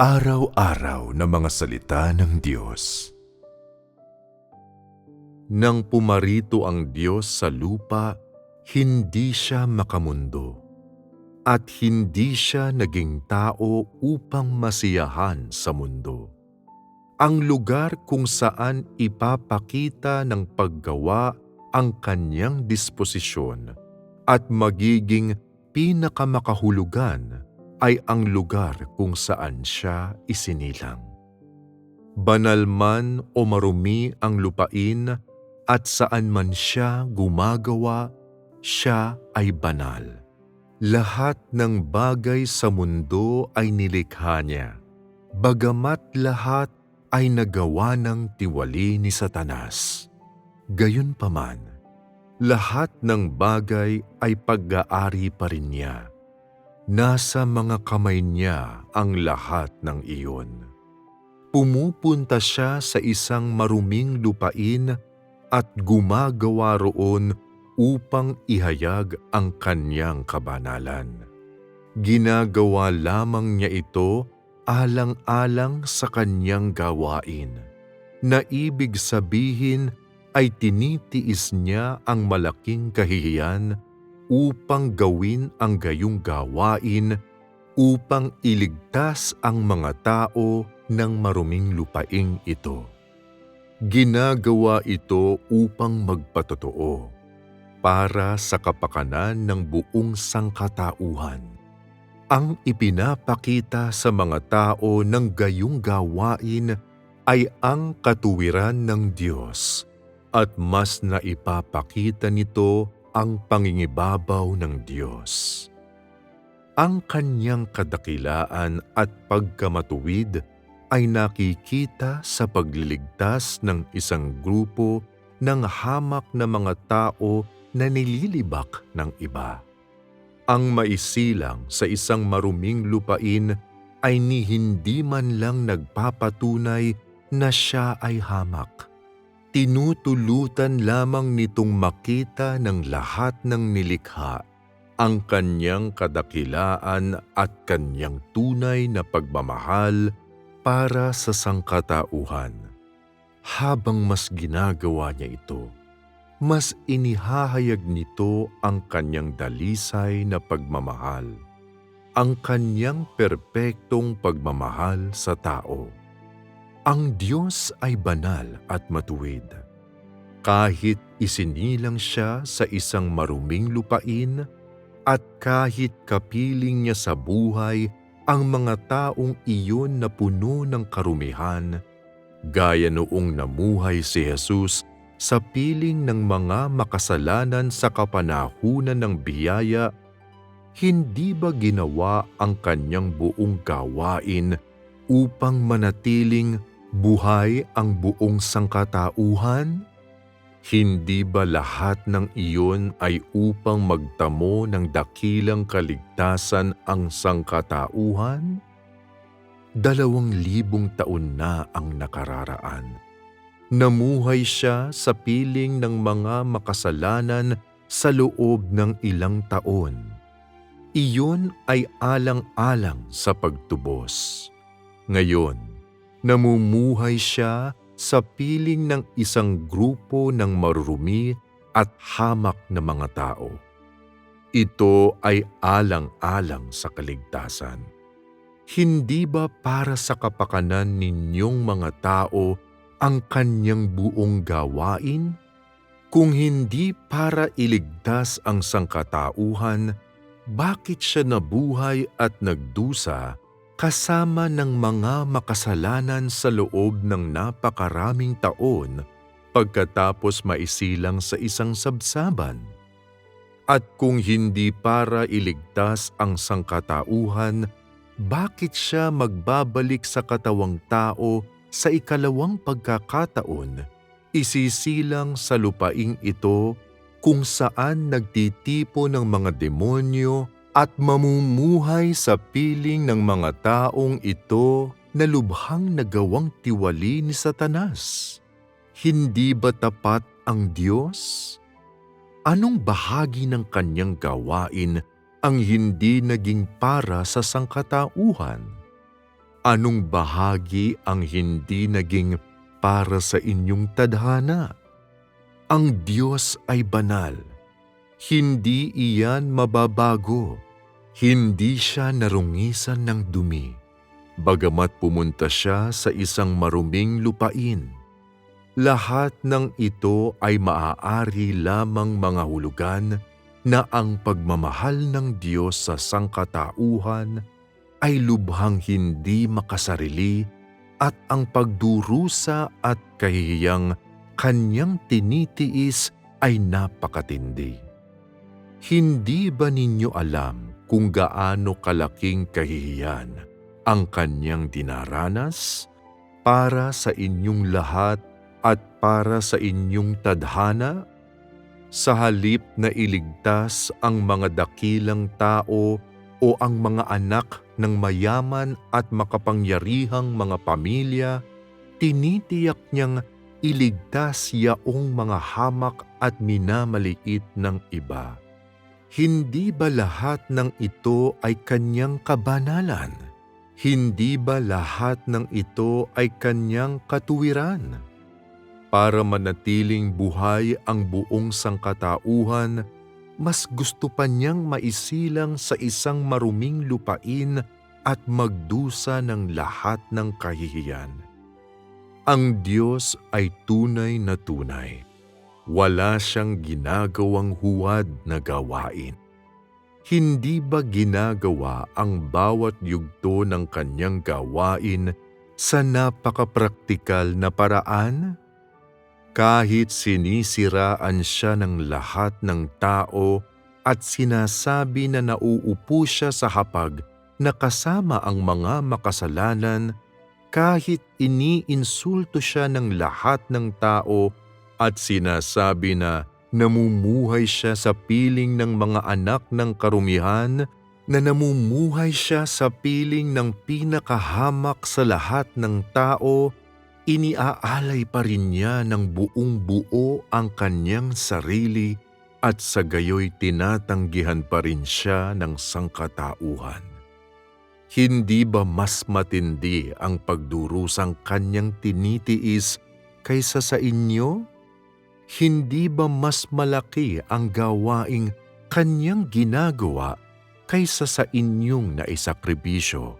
Araw-araw na mga salita ng Diyos. Nang pumarito ang Diyos sa lupa, hindi siya makamundo. At hindi siya naging tao upang masiyahan sa mundo. Ang lugar kung saan ipapakita ng paggawa ang kanyang disposisyon at magiging pinakamakahulugan ay ang lugar kung saan siya isinilang. Banal man o marumi ang lupain at saan man siya gumagawa, siya ay banal. Lahat ng bagay sa mundo ay nilikha niya, bagamat lahat ay nagawa ng tiwali ni Satanas. Gayunpaman, lahat ng bagay ay pag-aari pa rin niya. Nasa mga kamay niya ang lahat ng iyon. Pumupunta siya sa isang maruming lupain at gumagawa roon upang ihayag ang kanyang kabanalan. Ginagawa lamang niya ito alang-alang sa kanyang gawain, na ibig sabihin ay tinitiis niya ang malaking kahihiyan upang gawin ang gayong gawain upang iligtas ang mga tao ng maruming lupaing ito. Ginagawa ito upang magpatotoo para sa kapakanan ng buong sangkatauhan. Ang ipinapakita sa mga tao ng gayong gawain ay ang katuwiran ng Diyos at mas na ipapakita nito ang pangingibabaw ng Diyos. Ang kanyang kadakilaan at pagkamatuwid ay nakikita sa pagliligtas ng isang grupo ng hamak na mga tao na nililibak ng iba. Ang maisilang sa isang maruming lupain ay ni hindi man lang nagpapatunay na siya ay hamak tinutulutan lamang nitong makita ng lahat ng nilikha ang kanyang kadakilaan at kanyang tunay na pagmamahal para sa sangkatauhan. Habang mas ginagawa niya ito, mas inihahayag nito ang kanyang dalisay na pagmamahal, ang kanyang perpektong pagmamahal sa tao. Ang Diyos ay banal at matuwid. Kahit isinilang siya sa isang maruming lupain at kahit kapiling niya sa buhay ang mga taong iyon na puno ng karumihan, gaya noong namuhay si Jesus sa piling ng mga makasalanan sa kapanahunan ng biyaya, hindi ba ginawa ang kanyang buong gawain upang manatiling buhay ang buong sangkatauhan? Hindi ba lahat ng iyon ay upang magtamo ng dakilang kaligtasan ang sangkatauhan? Dalawang libong taon na ang nakararaan. Namuhay siya sa piling ng mga makasalanan sa loob ng ilang taon. Iyon ay alang-alang sa pagtubos. Ngayon, namumuhay siya sa piling ng isang grupo ng marurumi at hamak na mga tao. Ito ay alang-alang sa kaligtasan. Hindi ba para sa kapakanan ninyong mga tao ang kanyang buong gawain? Kung hindi para iligtas ang sangkatauhan, bakit siya nabuhay at nagdusa kasama ng mga makasalanan sa loob ng napakaraming taon pagkatapos maisilang sa isang sabsaban. At kung hindi para iligtas ang sangkatauhan, bakit siya magbabalik sa katawang tao sa ikalawang pagkakataon, isisilang sa lupaing ito kung saan nagtitipo ng mga demonyo at mamumuhay sa piling ng mga taong ito na lubhang nagawang tiwali ni Satanas. Hindi ba tapat ang Diyos? Anong bahagi ng kanyang gawain ang hindi naging para sa sangkatauhan? Anong bahagi ang hindi naging para sa inyong tadhana? Ang Diyos ay banal. Hindi iyan mababago. Hindi siya narungisan ng dumi. Bagamat pumunta siya sa isang maruming lupain. Lahat ng ito ay maaari lamang mga hulugan na ang pagmamahal ng Diyos sa sangkatauhan ay lubhang hindi makasarili at ang pagdurusa at kahihiyang kanyang tinitiis ay napakatindi. Hindi ba ninyo alam kung gaano kalaking kahihiyan ang kanyang dinaranas para sa inyong lahat at para sa inyong tadhana? Sa halip na iligtas ang mga dakilang tao o ang mga anak ng mayaman at makapangyarihang mga pamilya, tinitiyak niyang iligtas yaong mga hamak at minamaliit ng iba. Hindi ba lahat ng ito ay kanyang kabanalan? Hindi ba lahat ng ito ay kanyang katuwiran? Para manatiling buhay ang buong sangkatauhan, mas gusto pa niyang maisilang sa isang maruming lupain at magdusa ng lahat ng kahihiyan. Ang Diyos ay tunay na tunay. Wala siyang ginagawang huwad na gawain. Hindi ba ginagawa ang bawat yugto ng kanyang gawain sa napakapraktikal na paraan? Kahit sinisiraan siya ng lahat ng tao at sinasabi na nauupo siya sa hapag na kasama ang mga makasalanan, kahit iniinsulto siya ng lahat ng tao at sinasabi na namumuhay siya sa piling ng mga anak ng karumihan, na namumuhay siya sa piling ng pinakahamak sa lahat ng tao, iniaalay pa rin niya ng buong buo ang kanyang sarili at sa gayoy tinatanggihan pa rin siya ng sangkatauhan. Hindi ba mas matindi ang pagdurusang kanyang tinitiis kaysa sa inyo? Hindi ba mas malaki ang gawaing kanyang ginagawa kaysa sa inyong naisakripisyo?